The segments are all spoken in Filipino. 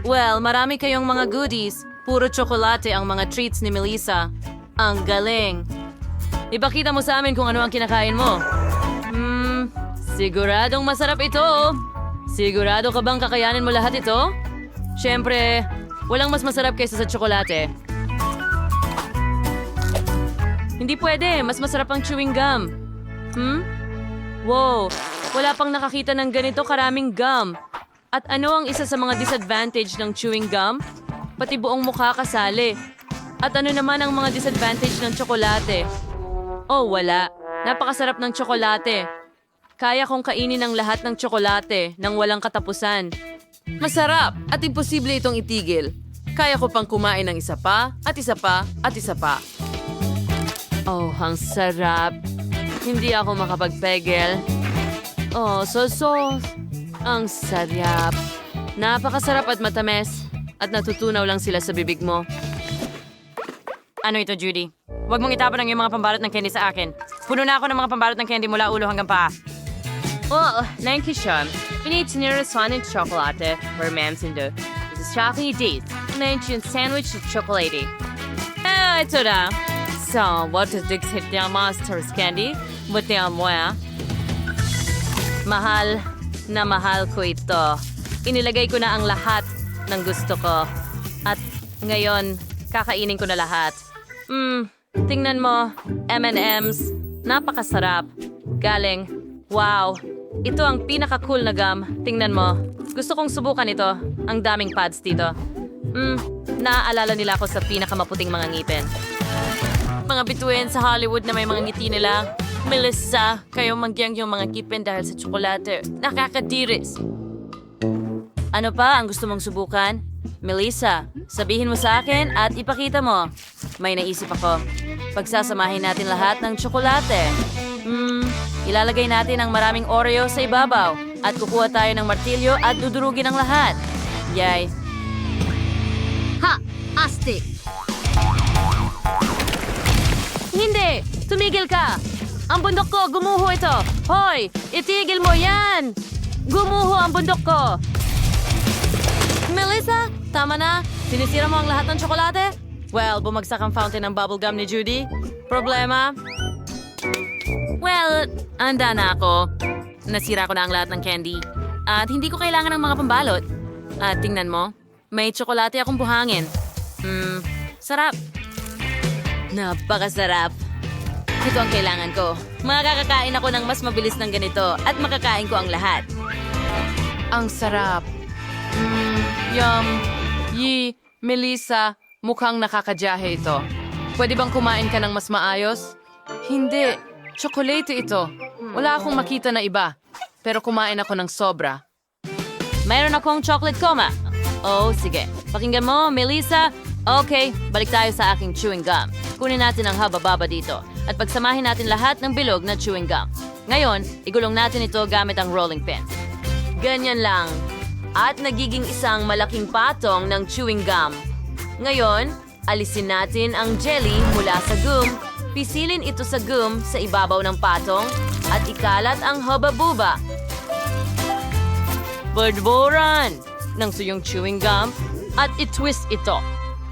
Well, marami kayong mga goodies. Puro tsokolate ang mga treats ni Melissa. Ang galing. Ipakita mo sa amin kung ano ang kinakain mo. Hmm, siguradong masarap ito. Sigurado ka bang kakayanin mo lahat ito? Siyempre, walang mas masarap kaysa sa tsokolate. Hindi pwede, mas masarap ang chewing gum. Hmm? Wow, wala pang nakakita ng ganito karaming gum. At ano ang isa sa mga disadvantage ng chewing gum? Pati buong mukha kasali. At ano naman ang mga disadvantage ng tsokolate? Oh, wala. Napakasarap ng tsokolate. Kaya kong kainin ang lahat ng tsokolate nang walang katapusan. Masarap at imposible itong itigil. Kaya ko pang kumain ng isa pa, at isa pa, at isa pa. Oh, ang sarap. Hindi ako makapagpegel. Oh, so so. Ang sarap. Napakasarap at matamis. At natutunaw lang sila sa bibig mo. Ano ito, Judy? Huwag mong itapon ang iyong mga pambalot ng candy sa akin. Puno na ako ng mga pambalot ng candy mula ulo hanggang paa. Oh, thank you, Sean. Pinitsinira swan and chocolate for ma'ams and the This is chocolate days. Mention sandwich with chocolate. Ah, ito na. So, what is this hit the master's candy? Buti ang moya. Mahal na mahal ko ito. Inilagay ko na ang lahat ng gusto ko. At ngayon, kakainin ko na lahat. Hmm, tingnan mo. M&M's. Napakasarap. Galing. Wow. Ito ang pinaka-cool na gum. Tingnan mo. Gusto kong subukan ito. Ang daming pads dito. Hmm, naaalala nila ako sa pinakamaputing mga ngipin. Mga bituin sa Hollywood na may mga ngiti nila. Melissa, kayo magyang yung mga ngipin dahil sa tsokolate. Nakakadiris. Ano pa ang gusto mong subukan? Melissa, sabihin mo sa akin at ipakita mo. May naisip ako. Pagsasamahin natin lahat ng tsokolate. Hmm, ilalagay natin ang maraming Oreo sa ibabaw. At kukuha tayo ng martilyo at dudurugin ang lahat. Yay. Ha! Astig! Hindi! Tumigil ka! Ang bundok ko, gumuho ito! Hoy! Itigil mo yan! Gumuho ang bundok ko! Melissa, tama na. Sinisira mo ang lahat ng tsokolate? Well, bumagsak ang fountain ng bubblegum ni Judy. Problema? Well, anda na ako. Nasira ko na ang lahat ng candy. At hindi ko kailangan ng mga pambalot. At tingnan mo, may tsokolate akong buhangin. Hmm, sarap. Napakasarap. Ito ang kailangan ko. Makakakain ako ng mas mabilis ng ganito at makakain ko ang lahat. Ang sarap. Mm, yum. Yi, Melissa, mukhang nakakadyahe ito. Pwede bang kumain ka ng mas maayos? Hindi. Chocolate ito. Wala akong makita na iba. Pero kumain ako ng sobra. Mayroon akong chocolate coma. Oh, sige. Pakinggan mo, Melissa. Okay, balik tayo sa aking chewing gum. Kunin natin ang haba-baba dito at pagsamahin natin lahat ng bilog na chewing gum. Ngayon, igulong natin ito gamit ang rolling pin. Ganyan lang. At nagiging isang malaking patong ng chewing gum. Ngayon, alisin natin ang jelly mula sa gum, pisilin ito sa gum sa ibabaw ng patong, at ikalat ang haba-buba. Badboran ng suyong chewing gum at itwist ito.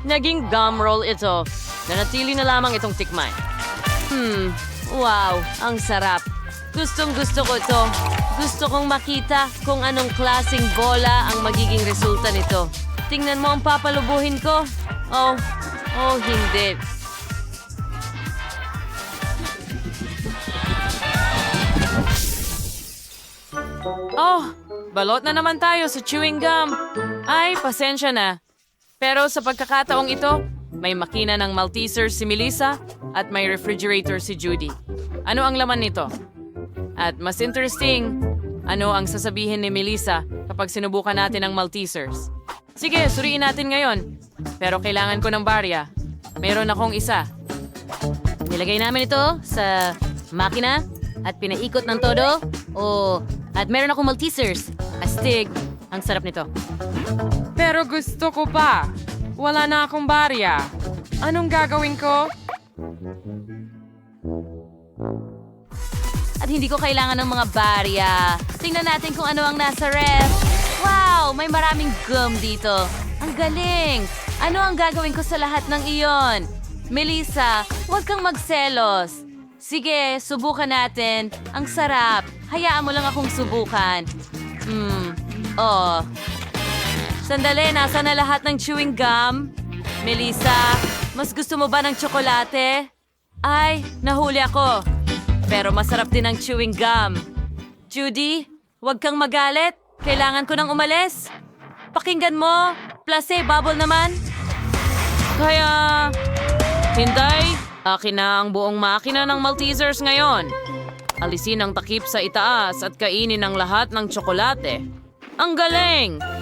Naging gum roll ito. Nanatili na lamang itong tikman. Hmm, wow, ang sarap. Gustong gusto ko ito. Gusto kong makita kung anong klasing bola ang magiging resulta nito. Tingnan mo ang papalubuhin ko. Oh, oh hindi. Oh, balot na naman tayo sa chewing gum. Ay, pasensya na. Pero sa pagkakataong ito, may makina ng Malteser si Melissa at may refrigerator si Judy. Ano ang laman nito? At mas interesting, ano ang sasabihin ni Melissa kapag sinubukan natin ang Maltesers? Sige, suriin natin ngayon. Pero kailangan ko ng barya. Meron akong isa. Nilagay namin ito sa makina at pinaikot ng todo. O, at meron akong Maltesers. Astig. Ang sarap nito. Pero gusto ko pa. Wala na akong barya. Anong gagawin ko? At hindi ko kailangan ng mga barya. Tingnan natin kung ano ang nasa ref. Wow! May maraming gum dito. Ang galing! Ano ang gagawin ko sa lahat ng iyon? Melissa, huwag kang magselos. Sige, subukan natin. Ang sarap. Hayaan mo lang akong subukan. Hmm, oh. Sandali, nasa na lahat ng chewing gum? Melissa, mas gusto mo ba ng tsokolate? Ay, nahuli ako. Pero masarap din ang chewing gum. Judy, huwag kang magalit. Kailangan ko nang umalis. Pakinggan mo. Place, bubble naman. Kaya... Hinday, akin na ang buong makina ng Maltesers ngayon. Alisin ang takip sa itaas at kainin ang lahat ng tsokolate. Ang galing!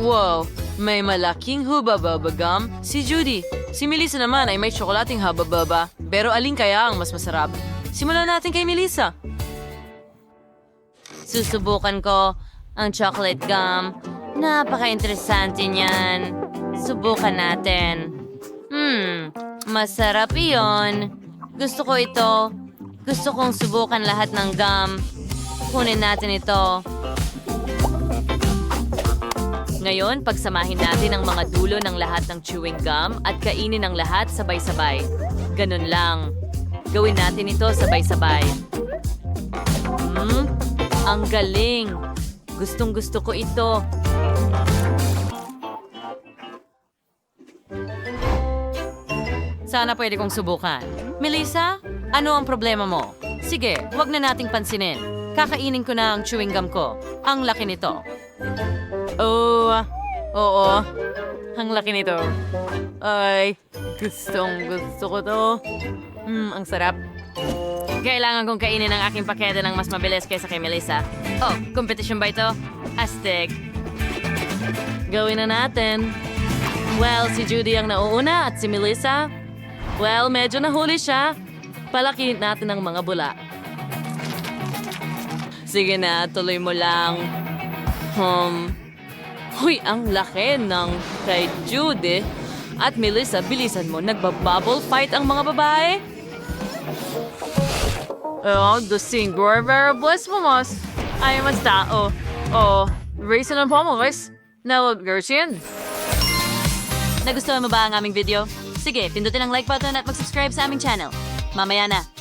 Wow, may malaking hubababa gum. Si Judy. Si Melissa naman ay may tsokolating habababa. Pero alin kaya ang mas masarap? Simulan natin kay Melissa. Susubukan ko ang chocolate gum. Napaka-interesante niyan. Subukan natin. Hmm, masarap iyon. Gusto ko ito. Gusto kong subukan lahat ng gum. Kunin natin ito. Ngayon, pagsamahin natin ang mga dulo ng lahat ng chewing gum at kainin ang lahat sabay-sabay. Ganun lang. Gawin natin ito sabay-sabay. Hmm? Ang galing! Gustong gusto ko ito. Sana pwede kong subukan. Melissa, ano ang problema mo? Sige, wag na nating pansinin. Kakainin ko na ang chewing gum ko. Ang laki nito. Oh, oo. Ang laki nito. Ay, gustong gusto ko to. Hmm, ang sarap. Kailangan kong kainin ang aking pakete ng mas mabilis kaysa kay Melissa. Oh, competition ba ito? Astig. Gawin na natin. Well, si Judy ang nauuna at si Melissa. Well, medyo nahuli siya. Palaki natin ang mga bula. Sige na, tuloy mo lang. Hmm. Huy, ang laki ng kay Judy. At Melissa, bilisan mo. Nagbabubble fight ang mga babae? Oh, the singer variables mo mas. Ay, mas tao. Oh, reason ang pomolis. Now, Gershon. Nagustuhan mo ba ang aming video? Sige, pindutin ang like button at mag-subscribe sa aming channel. Mamaya na.